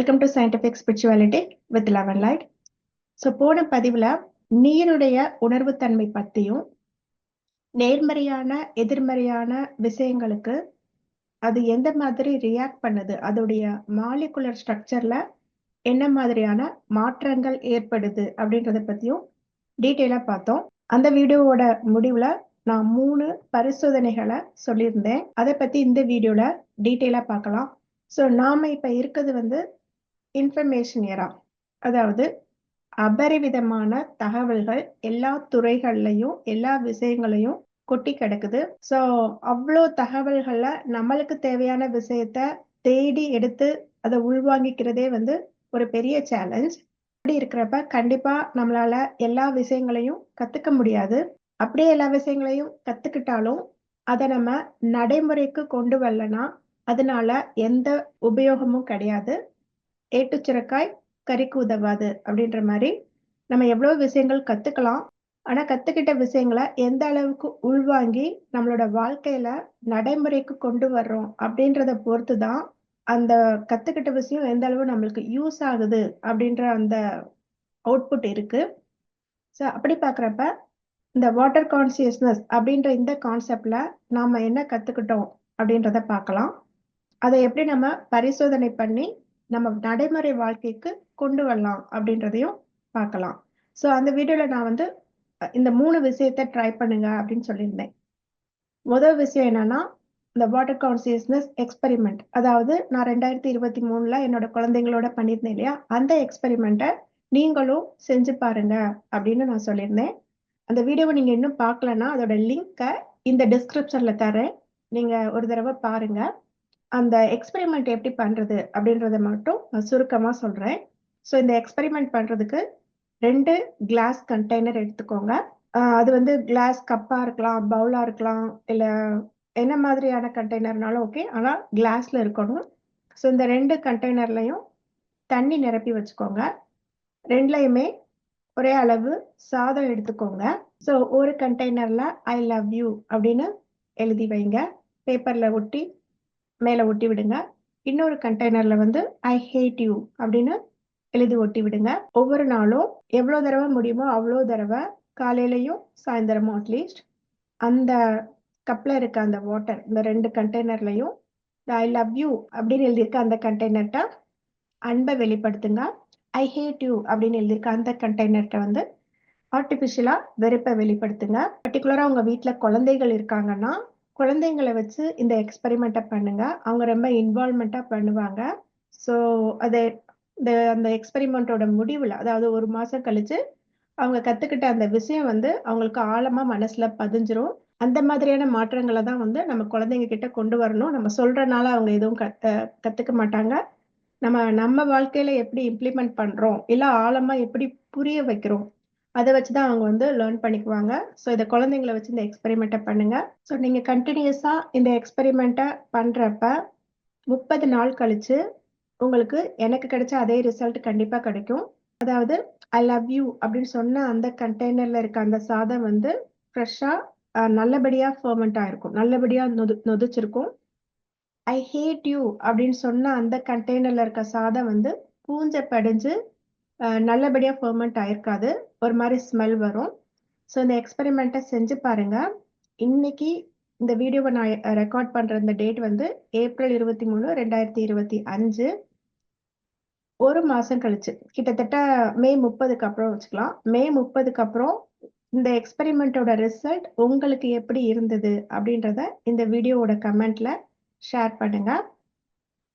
Welcome to scientific spirituality with eleven light so போன பதிவில் நீருடைய உணர்வுத்தன்மை பற்றியும் நேர்மறையான எதிர்மறையான விஷயங்களுக்கு அது எந்த மாதிரி ரியாக்ட் பண்ணுது அதோடைய மாலிகுலர் ஸ்ட்ரக்சரில் என்ன மாதிரியான மாற்றங்கள் ஏற்படுது அப்படின்றத பற்றியும் டீட்டெயிலாக பார்த்தோம். அந்த வீடியோவோட முடிவில் நான் மூணு பரிசோதனைகளை சொல்லியிருந்தேன். அதை பற்றி இந்த வீடியோவில் டீட்டெயிலாக பார்க்கலாம். ஸோ நாம் இப்போ இருக்கிறது வந்து இன்ஃபர்மேஷன் எரா அதாவது அபரிவிதமான தகவல்கள் எல்லா துறைகள்லையும் எல்லா விஷயங்களையும் கொட்டி கிடக்குது. ஸோ அவ்வளோ தகவல்களில் நம்மளுக்கு தேவையான விஷயத்த தேடி எடுத்து அதை உள்வாங்கிக்கிறதே வந்து ஒரு பெரிய சேலஞ்ச் அப்படி இருக்கிறப்ப கண்டிப்பா நம்மளால எல்லா விஷயங்களையும் கத்துக்க முடியாது. அப்படியே எல்லா விஷயங்களையும் கத்துக்கிட்டாலும் அதை நம்ம நடைமுறைக்கு கொண்டு வரலனா அதனால எந்த உபயோகமும் கிடையாது. ஏட்டு சுரக்காய் கறிக்கு உதவாது அப்படின்ற மாதிரி நம்ம எவ்வளோ விஷயங்கள் கத்துக்கலாம். ஆனா கத்துக்கிட்ட விஷயங்களை எந்த அளவுக்கு உள்வாங்கி நம்மளோட வாழ்க்கையில நடைமுறைக்கு கொண்டு வர்றோம் அப்படின்றத பொறுத்து தான் அந்த கத்துக்கிட்ட விஷயம் எந்த அளவு நம்மளுக்கு யூஸ் ஆகுது அப்படின்ற அந்த அவுட்புட் இருக்கு. ஸோ அப்படி பார்க்குறப்ப இந்த வாட்டர் கான்சியஸ்னஸ் அப்படின்ற இந்த கான்செப்ட்ல நாம என்ன கத்துக்கிட்டோம் அப்படின்றத பார்க்கலாம் அதை எப்படி நம்ம பரிசோதனை பண்ணி நம்ம நடைமுறை வாழ்க்கைக்கு கொண்டு வரலாம் அப்படின்றதையும் பார்க்கலாம். ஸோ அந்த வீடியோவில் நான் வந்து இந்த மூணு விஷயத்த ட்ரை பண்ணுங்க அப்படின்னு சொல்லியிருந்தேன். முதல் விஷயம் என்னன்னா இந்த வாட்டர் கான்சியஸ்னஸ் எக்ஸ்பெரிமெண்ட் அதாவது நான் ரெண்டாயிரத்தி இருபத்தி மூணுல என்னோட குழந்தைங்களோட பண்ணியிருந்தேன் இல்லையா? அந்த எக்ஸ்பெரிமெண்ட்டை நீங்களும் செஞ்சு பாருங்க அப்படின்னு நான் சொல்லியிருந்தேன். அந்த வீடியோவை நீங்க இன்னும் பார்க்கலன்னா அதோட லிங்கை இந்த டிஸ்கிரிப்ஷன்ல தரேன் நீங்க ஒரு தடவை பாருங்க. அந்த எக்ஸ்பெரிமெண்ட் எப்படி பண்றது அப்படின்றத மட்டும் நான் சுருக்கமா சொல்றேன். ஸோ இந்த எக்ஸ்பெரிமெண்ட் பண்றதுக்கு ரெண்டு கிளாஸ் கண்டெய்னர் எடுத்துக்கோங்க. அது வந்து கிளாஸ் கப்பா இருக்கலாம் பவுலா இருக்கலாம் இல்ல என்ன மாதிரியான கண்டெய்னர்னாலும் ஓகே ஆனா கிளாஸ்ல இருக்கணும். ஸோ இந்த ரெண்டு கண்டெய்னர்லையும் தண்ணி நிரப்பி வச்சுக்கோங்க. ரெண்டுலையுமே ஒரே அளவு சாதம் எடுத்துக்கோங்க. ஸோ ஒரு கண்டெய்னர்ல ஐ லவ் யூ அப்படின்னு எழுதி வைங்க. பேப்பர்ல ஒட்டி மேலே ஒட்டி விடுங்க. இன்னொரு கண்டெய்னர்ல வந்து ஐ ஹேட் யூ அப்படின்னு எழுதி ஒட்டி விடுங்க. ஒவ்வொரு நாளும் எவ்வளோ தடவை முடியுமோ அவ்வளோ தடவை காலையிலையும் சாயந்தரமும் அட்லீஸ்ட் அந்த கப்பில் இருக்க அந்த வாட்டர் இந்த ரெண்டு கண்டெய்னர்லையும் ஐ லவ் யூ அப்படின்னு எழுதியிருக்க அந்த கண்டெய்னர்கிட்ட அன்பை வெளிப்படுத்துங்க. ஐ ஹேட் யூ அப்படின்னு எழுதியிருக்க அந்த கண்டெய்னர்கிட்ட வந்து ஆர்டிஃபிஷியலாக வெறுப்பை வெளிப்படுத்துங்க. பர்டிகுலராக உங்கள் வீட்டில் குழந்தைகள் இருக்காங்கன்னா குழந்தைங்களை வச்சு இந்த எக்ஸ்பெரிமெண்ட்டை பண்ணுங்க. அவங்க ரொம்ப இன்வால்மெண்ட்டாக பண்ணுவாங்க. ஸோ அதை இந்த அந்த எக்ஸ்பெரிமெண்ட்டோட முடிவில் அதாவது ஒரு மாதம் கழிச்சு அவங்க கற்றுக்கிட்ட அந்த விஷயம் வந்து அவங்களுக்கு ஆழமாக மனசில் பதிஞ்சிரும். அந்த மாதிரியான மாற்றங்களை தான் வந்து நம்ம குழந்தைங்க கிட்ட கொண்டு வரணும். நம்ம சொல்கிறனால அவங்க எதுவும் கத்த கற்றுக்க மாட்டாங்க. நம்ம நம்ம வாழ்க்கையில எப்படி இம்ப்ளிமெண்ட் பண்றோம்? இல்லை ஆழமா எப்படி புரிய வைக்கிறோம்? அதை வச்சு தான் அவங்க வந்து லேர்ன் பண்ணிக்குவாங்க. ஸோ இதை குழந்தைங்களை வச்சு இந்த எக்ஸ்பெரிமெண்ட்டை பண்ணுங்க. ஸோ நீங்கள் கண்டினியூஸாக இந்த எக்ஸ்பெரிமெண்ட்டை பண்ணுறப்ப முப்பது நாள் கழிச்சு உங்களுக்கு எனக்கு கிடைச்ச அதே ரிசல்ட் கண்டிப்பாக கிடைக்கும். அதாவது ஐ லவ் யூ அப்படின்னு சொன்ன அந்த கண்டெய்னரில் இருக்க அந்த சாதம் வந்து ஃப்ரெஷ்ஷாக நல்லபடியாக ஃபர்மெண்ட் ஆகிருக்கும் நல்லபடியாக நொது நொதிச்சிருக்கும். ஐ ஹேட் யூ அப்படின்னு சொன்ன அந்த கண்டெய்னரில் இருக்க சாதம் வந்து பூஞ்ச படிஞ்சு நல்லபடியாக ஃபர்மெண்ட் ஆயிருக்காது. ஒரு மாதிரி ஸ்மெல் வரும். ஸோ இந்த எக்ஸ்பெரிமெண்ட்டை செஞ்சு பாருங்கள் இன்னைக்கு இந்த வீடியோவை நான் ரெக்கார்ட் பண்ணுற இந்த டேட் வந்து ஏப்ரல் இருபத்தி மூணு ரெண்டாயிரத்தி இருபத்தி அஞ்சு. ஒரு மாதம் கழிச்சு. கிட்டத்தட்ட மே முப்பதுக்கு அப்புறம் வச்சுக்கலாம். மே முப்பதுக்கு அப்புறம் இந்த எக்ஸ்பெரிமெண்ட்டோட ரிசல்ட் உங்களுக்கு எப்படி இருந்தது அப்படின்றத இந்த வீடியோவோட கமெண்ட்ல ஷேர் பண்ணுங்க.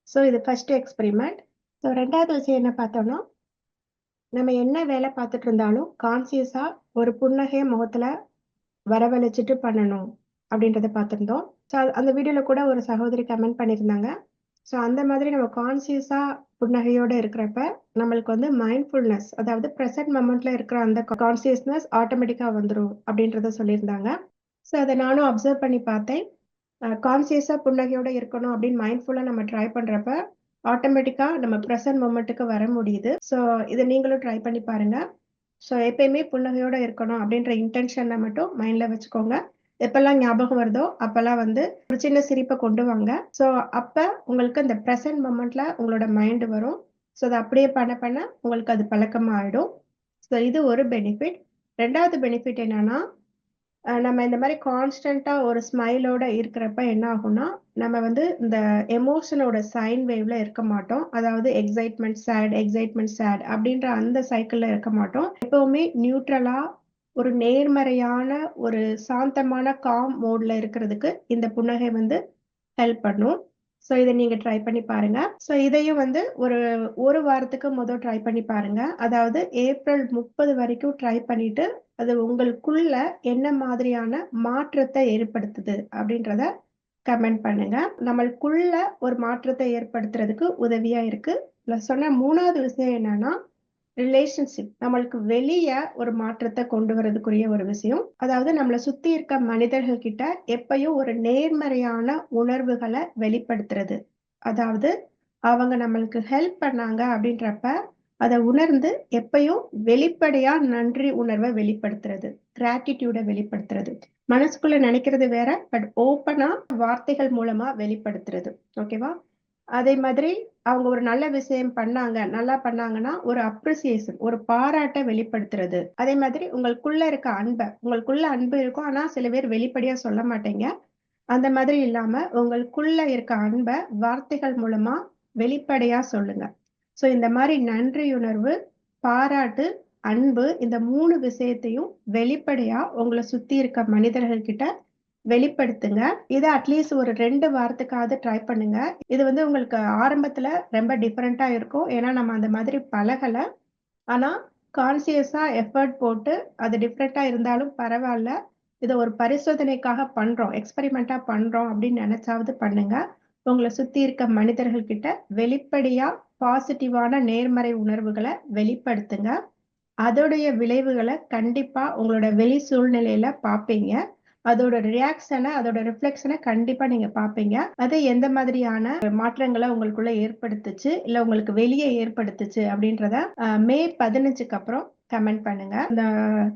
ஸோ இது ஃபர்ஸ்ட் எக்ஸ்பெரிமெண்ட் ஸோ ரெண்டாவது விஷயம் என்ன பார்த்தோம்னா நம்ம என்ன வேலை பார்த்துட்டு இருந்தாலும் கான்சியஸா ஒரு புன்னகைய முகத்துல வரவழைச்சிட்டு பண்ணணும் அப்படின்றத பார்த்துருந்தோம். ஸோ அந்த வீடியோல கூட ஒரு சகோதரி கமெண்ட் பண்ணியிருந்தாங்க. ஸோ அந்த மாதிரி நம்ம கான்சியஸா புன்னகையோட இருக்கிறப்ப நம்மளுக்கு வந்து மைண்ட்ஃபுல்னஸ் அதாவது ப்ரெசன்ட் மொமெண்ட்ல இருக்கிற அந்த கான்சியஸ்னஸ் ஆட்டோமேட்டிக்கா வந்துடும் அப்படின்றத சொல்லியிருந்தாங்க. ஸோ அதை நானும் அப்சர்வ் பண்ணி பார்த்தேன். கான்சியஸா புன்னகையோட இருக்கணும் அப்படின்னு மைண்ட்ஃபுல்லா நம்ம ட்ரை பண்றப்ப ஆட்டோமேட்டிக்கா நம்ம ப்ரெசன்ட் மூமெண்ட்டுக்கு வர முடியுது. ஸோ இதை நீங்களும் ட்ரை பண்ணி பாருங்க. ஸோ எப்பயுமே புன்னகையோட இருக்கணும் அப்படின்ற இன்டென்ஷனை மட்டும் மைண்ட்ல வச்சுக்கோங்க. எப்பெல்லாம் ஞாபகம் வருதோ அப்பெல்லாம் வந்து ஒரு சின்ன சிரிப்பை கொண்டு வாங்க. ஸோ அப்ப உங்களுக்கு இந்த ப்ரெசன்ட் மூமெண்ட்ல உங்களோட மைண்ட் வரும். ஸோ அதை அப்படியே பண்ண பண்ண உங்களுக்கு அது பழக்கமாயிடும். ஸோ இது ஒரு பெனிஃபிட் ரெண்டாவது பெனிஃபிட் என்னன்னா நம்ம இந்த மாதிரி கான்ஸ்டண்டா ஒரு ஸ்மைலோட இருக்கிறப்ப என்ன ஆகும்னா நம்ம வந்து இந்த எமோஷனோட சைன் வேவ்ல இருக்க மாட்டோம். அதாவது எக்ஸைட்மெண்ட் சேட் எக்ஸைட்மெண்ட் சேட் அப்படின்ற அந்த சைக்கிள்ல இருக்க மாட்டோம். எப்பவுமே நியூட்ரலா ஒரு நேர்மறையான ஒரு சாந்தமான காம் மோட்ல இருக்கிறதுக்கு இந்த புன்னகை வந்து ஹெல்ப் பண்ணும். ஸோ இதை நீங்கள் ட்ரை பண்ணி பாருங்க. ஸோ இதையும் வந்து ஒரு ஒரு வாரத்துக்கு முதல் ட்ரை பண்ணி பாருங்க. அதாவது ஏப்ரல் முப்பது வரைக்கும் ட்ரை பண்ணிட்டு அது உங்களுக்குள்ள என்ன மாதிரியான மாற்றத்தை ஏற்படுத்துது அப்படின்றத கமெண்ட் பண்ணுங்க. நம்மளுக்குள்ள ஒரு மாற்றத்தை ஏற்படுத்துறதுக்கு உதவியா இருக்கு. நான் சொன்ன மூணாவது விஷயம் என்னன்னா ரிலேஷன்ஷிப் நம்மளுக்கு வெளியே ஒரு மாற்றத்தை கொண்டு வரதுக்குரிய ஒரு விஷயம். அதாவது நம்மளை சுத்தி இருக்க மனிதர்கள் கிட்ட எப்பயும் ஒரு நேர்மறையான உணர்வுகளை வெளிப்படுத்துறது. அதாவது அவங்க நம்மளுக்கு ஹெல்ப் பண்ணாங்க அப்படின்றப்ப அதை உணர்ந்து எப்பயும் வெளிப்படையா நன்றி உணர்வை வெளிப்படுத்துறது. கிராட்டிடியூட வெளிப்படுத்துறது. மனசுக்குள்ள நினைக்கிறது வேற பட் ஓப்பனா வார்த்தைகள் மூலமா வெளிப்படுத்துறது. ஓகேவா அதே மாதிரி அவங்க ஒரு நல்ல விஷயம் பண்ணாங்க நல்லா பண்ணாங்கன்னா ஒரு அப்ரிசியேஷன் ஒரு பாராட்டை வெளிப்படுத்துறது. அதே மாதிரி உங்களுக்குள்ள இருக்க அன்பை உங்களுக்குள்ள அன்பு இருக்கும் ஆனா சில பேர் வெளிப்படையா சொல்ல மாட்டீங்க. அந்த மாதிரி இல்லாம உங்களுக்குள்ள இருக்க அன்பை வார்த்தைகள் மூலமா வெளிப்படையா சொல்லுங்க. ஸோ இந்த மாதிரி நன்றியுணர்வு பாராட்டு அன்பு இந்த மூணு விஷயத்தையும் வெளிப்படையா உங்களை சுத்தி இருக்க மனிதர்கள் கிட்ட வெளிப்படுத்துங்க. இதை அட்லீஸ்ட் ஒரு ரெண்டு வாரத்துக்காவது ட்ரை பண்ணுங்க. இது வந்து உங்களுக்கு ஆரம்பத்துல ரொம்ப டிஃப்ரெண்டா இருக்கும். ஏன்னா நம்ம அந்த மாதிரி பழகல. ஆனா கான்சியஸா எஃபர்ட் போட்டு அது டிஃப்ரெண்டா இருந்தாலும் பரவாயில்ல. இதை ஒரு பரிசோதனைக்காக பண்றோம். எக்ஸ்பெரிமெண்டா பண்றோம் அப்படின்னு நினைச்சாவது பண்ணுங்க. உங்களை சுத்தி இருக்க மனிதர்கள் கிட்ட வெளிப்படையா பாசிட்டிவான நேர்மறை உணர்வுகளை வெளிப்படுத்துங்க. அதோடைய விளைவுகளை கண்டிப்பா உங்களோட வெளி சூழ்நிலையில பார்ப்பீங்க. அதோட ரியாக்ஷனை அதோட ரிஃப்ளெக்ஷனை கண்டிப்பா நீங்க பாப்பீங்க. அது எந்த மாதிரியான மாற்றங்களை உங்களுக்குள்ள ஏற்படுத்துச்சு இல்ல உங்களுக்கு வெளியே ஏற்படுத்துச்சு அப்படின்றத மே பதினஞ்சுக்கு அப்புறம் கமெண்ட் பண்ணுங்க. இந்த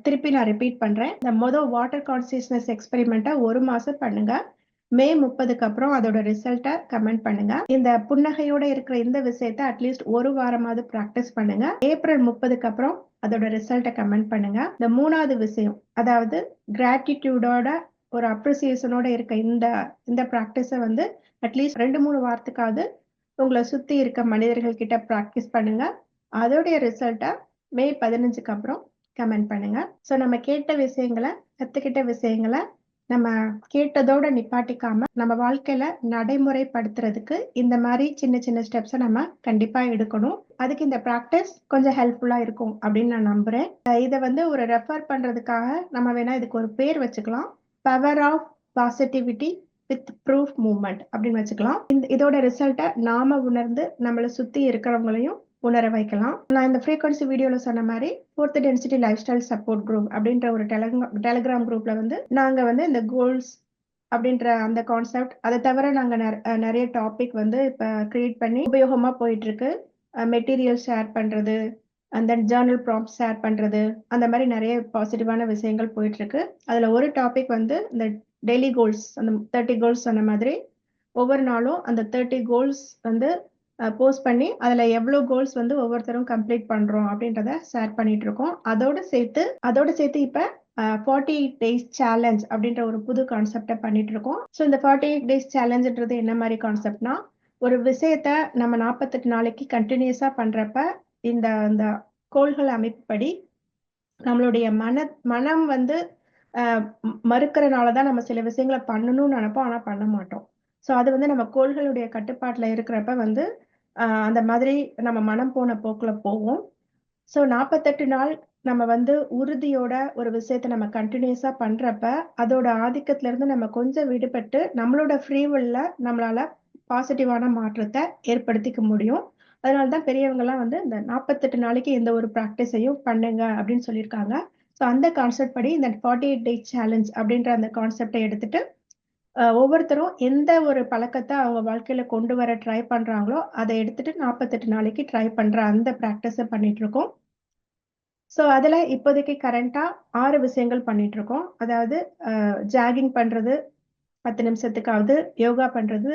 திருப்பி நான் ரிப்பீட் பண்றேன். இந்த மொதல் வாட்டர் கான்சியஸ்னஸ் எக்ஸ்பெரிமெண்ட்டை ஒரு மாசம் பண்ணுங்க. மே முப்பதுக்கு அப்புறம் அதோட ரிசல்ட்டை கமெண்ட் பண்ணுங்க. இந்த புன்னகையோட இருக்கிற இந்த விஷயத்த அட்லீஸ்ட் ஒரு வாரமாவது ப்ராக்டிஸ் பண்ணுங்க. ஏப்ரல் முப்பதுக்கு அப்புறம் அதோட ரிசல்ட்டை கமெண்ட் பண்ணுங்க. இந்த மூணாவது விஷயம் அதாவது கிராட்டிடியூடோட ஒரு அப்ரிசியேஷனோட இருக்க இந்த இந்த ப்ராக்டிஸை வந்து அட்லீஸ்ட் ரெண்டு மூணு வாரத்துக்காவது உங்களை சுத்தி இருக்க மனிதர்கள் கிட்ட ப்ராக்டிஸ் பண்ணுங்க. அதோடைய ரிசல்ட்டை மே பதினஞ்சுக்கு அப்புறம் கமெண்ட் பண்ணுங்க. ஸோ நம்ம கேட்ட விஷயங்களை கத்துக்கிட்ட விஷயங்களை நம்ம கேட்டதோட நிப்பாட்டிக்காம நம்ம வாழ்க்கையில நடைமுறைப்படுத்துறதுக்கு இந்த மாதிரி சின்ன சின்ன ஸ்டெப்ஸை நம்ம கண்டிப்பா எடுக்கணும். அதுக்கு இந்த ப்ராக்டிஸ் கொஞ்சம் ஹெல்ப்ஃபுல்லா இருக்கும் அப்படின்னு நான் நம்புறேன். இதை வந்து ஒரு ரெஃபர் பண்றதுக்காக நம்ம வேணா இதுக்கு ஒரு பேர் வச்சுக்கலாம். Power of positivity with proof moment அப்படின்னு வச்சுக்கலாம். இந்த இதோட ரிசல்ட்டை நாம உணர்ந்து நம்மளை சுத்தி இருக்கிறவங்களையும் உணர வைக்கலாம். நான் இந்த ஃப்ரீக்வன்சி வீடியோவில் சொன்ன மாதிரி fourth density lifestyle support group அப்படின்ற ஒரு டெலகிராம் டெலகிராம் குரூப்ல வந்து நாங்கள் வந்து இந்த கோல்ஸ் அப்படின்ற அந்த கான்செப்ட் அதை தவிர நாங்கள் நிறைய டாபிக் வந்து இப்போ கிரியேட் பண்ணி உபயோகமாக போயிட்டு இருக்கு மெட்டீரியல் ஷேர் பண்ணுறது தென் ஜேர்னல் ப்ராப்ஸ் ஷேர் பண்ணுறது அந்த மாதிரி நிறைய பாசிட்டிவான விஷயங்கள் போயிட்டு இருக்கு அதில் ஒரு டாபிக் வந்து இந்த டெய்லி கோல்ஸ் அந்த தேர்ட்டி கோல்ஸ் சொன்ன மாதிரி ஒவ்வொரு நாளும் அந்த தேர்ட்டி கோல்ஸ் வந்து போஸ்ட் பண்ணி அதில் எவ்வளோ கோல்ஸ் வந்து ஒவ்வொருத்தரும் கம்ப்ளீட் பண்ணுறோம் அப்படின்றத ஷேர் பண்ணிட்டு இருக்கோம் அதோட சேர்த்து அதோட சேர்த்து இப்போ ஃபார்ட்டி எயிட் டேஸ் சேலஞ்ச் அப்படின்ற ஒரு புது கான்செப்டை பண்ணிட்டு இருக்கோம் ஸோ இந்த ஃபார்ட்டி எயிட் டேஸ் சேலஞ்சுன்றது என்ன மாதிரி கான்செப்ட்னா ஒரு விஷயத்த நம்ம நாற்பத்தெட்டு நாளைக்கு கண்டினியூஸாக பண்ணுறப்ப இந்த இந்த கோள்கள் அமைப்புப்படி நம்மளுடைய மன மனம் வந்து மறுக்கிறனால தான் நம்ம சில விஷயங்களை பண்ணணும்னு நினைப்போம் ஆனால் பண்ண மாட்டோம். ஸோ அது வந்து நம்ம கோள்களுடைய கட்டுப்பாட்டில் இருக்கிறப்ப வந்து அந்த மாதிரி நம்ம மனம் போன போக்கில் போவோம். ஸோ நாற்பத்தெட்டு நாள் நம்ம வந்து உறுதியோட ஒரு விஷயத்த நம்ம கண்டினியூஸா பண்றப்ப அதோட ஆதிக்கத்துல இருந்து நம்ம கொஞ்சம் விடுபட்டு நம்மளோட ஃப்ரீவில்ல நம்மளால பாசிட்டிவான மாற்றத்தை ஏற்படுத்திக்க முடியும். அதனாலதான் பெரியவங்க எல்லாம் வந்து இந்த நாற்பத்தெட்டு நாளைக்கு எந்த ஒரு ப்ராக்டிஸையும் பண்ணுங்க அப்படின்னு சொல்லியிருக்காங்க. ஸோ அந்த கான்செப்ட் படி இந்த ஃபார்ட்டி எயிட் டே சேலஞ்ச் அப்படின்ற அந்த கான்செப்டை எடுத்துட்டு ஒவ்வொருத்தரும் எந்த ஒரு பழக்கத்தை அவங்க வாழ்க்கையில கொண்டு வர ட்ரை பண்றாங்களோ அதை எடுத்துட்டு நாற்பத்தெட்டு நாளைக்கு ட்ரை பண்ற அந்த ப்ராக்டிஸை பண்ணிட்டு இருக்கோம் ஸோ அதில் இப்போதைக்கு கரண்டாக ஆறு விஷயங்கள் பண்ணிட்டு இருக்கோம் அதாவது ஜாகிங் பண்ணுறது பத்து நிமிஷத்துக்காவது யோகா பண்ணுறது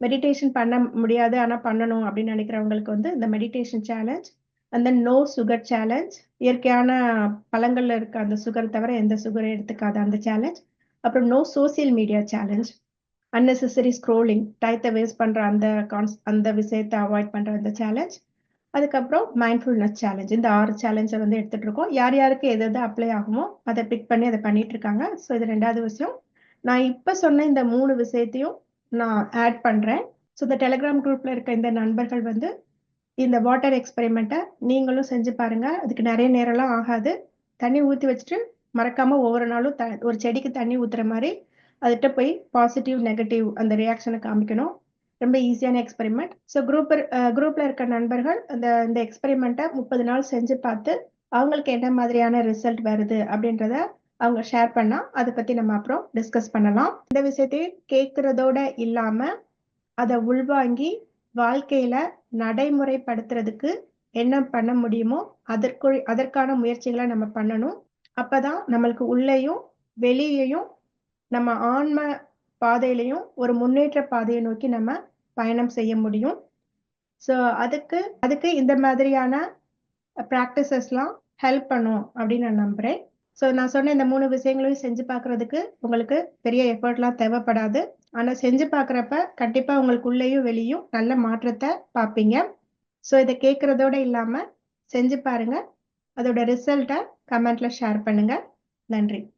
மெடிடேஷன் பண்ண முடியாது ஆனால் பண்ணணும் அப்படின்னு நினைக்கிறவங்களுக்கு வந்து இந்த மெடிடேஷன் சேலஞ்ச் அந்த நோ சுகர் சேலஞ்ச் இயற்கையான பழங்களில் இருக்க அந்த சுகர் தவிர எந்த சுகரும் எடுத்துக்காத அந்த சேலஞ்ச் அப்புறம் no social media challenge unnecessary scrolling டயத்தை வேஸ்ட் பண்ணுற அந்த கான்ஸ் அந்த விஷயத்தை அவாய்ட் பண்ணுற அந்த சேலஞ்ச் அதுக்கப்புறம் மைண்ட்ஃபுல்னஸ் சேலஞ்ச் இந்த ஆறு சேலஞ்சை வந்து எடுத்துகிட்டு இருக்கோம். யார் யாருக்கு எது எது அப்ளை ஆகுமோ அதை பிக் பண்ணி அதை பண்ணிட்டு இருக்காங்க. ஸோ இது ரெண்டாவது விஷயம். நான் இப்போ சொன்ன இந்த மூணு விஷயத்தையும் நான் ஆட் பண்ணுறேன் ஸோ இந்த டெலிகிராம் குரூப்பில் இருக்க இந்த நண்பர்கள் வந்து இந்த வாட்டர் எக்ஸ்பெரிமெண்ட்டை நீங்களும் செஞ்சு பாருங்கள் அதுக்கு நிறைய நேரம்லாம் ஆகாது. தண்ணி ஊற்றி வச்சுட்டு மறக்காம ஒவ்வொரு நாளும் த ஒரு செடிக்கு தண்ணி ஊத்துற மாதிரி அதுகிட்ட போய் பாசிட்டிவ் நெகட்டிவ் அந்த ரியாக்ஷனை காமிக்கணும். ரொம்ப ஈஸியான எக்ஸ்பெரிமெண்ட் ஸோ குரூப் குரூப்ல இருக்க நண்பர்கள் அந்த இந்த எக்ஸ்பெரிமெண்ட்டை முப்பது நாள் செஞ்சு பார்த்து அவங்களுக்கு என்ன மாதிரியான ரிசல்ட் வருது அப்படின்றத அவங்க ஷேர் பண்ணா அதை பத்தி நம்ம அப்புறம் டிஸ்கஸ் பண்ணலாம். இந்த விஷயத்தையும் கேட்கறதோட இல்லாம அதை உள்வாங்கி வாழ்க்கையில நடைமுறைப்படுத்துறதுக்கு என்ன பண்ண முடியுமோ அதற்குள் அதற்கான முயற்சிகளை நம்ம பண்ணணும். அப்பதான் நம்மளுக்கு உள்ளேயும் வெளியேயும் நம்ம ஆன்ம பாதையிலையும் ஒரு முன்னேற்ற பாதையை நோக்கி நம்ம பயணம் செய்ய முடியும். ஸோ அதுக்கு அதுக்கு இந்த மாதிரியான ப்ராக்டிசஸ்லாம் ஹெல்ப் பண்ணும் அப்படின்னு நான் நம்புறேன். ஸோ நான் சொன்ன இந்த மூணு விஷயங்களையும் செஞ்சு பார்க்கறதுக்கு உங்களுக்கு பெரிய எஃபர்ட்லாம் தேவைப்படாது. ஆனால் செஞ்சு பார்க்குறப்ப கண்டிப்பாக உங்களுக்கு உள்ளேயும் வெளியும் நல்ல மாற்றத்தை பார்ப்பீங்க. ஸோ இதை கேட்குறதோட இல்லாமல் செஞ்சு பாருங்க. அதோட ரிசல்ட்டை கமெண்ட்ல ஷேர் பண்ணுங்க. நன்றி.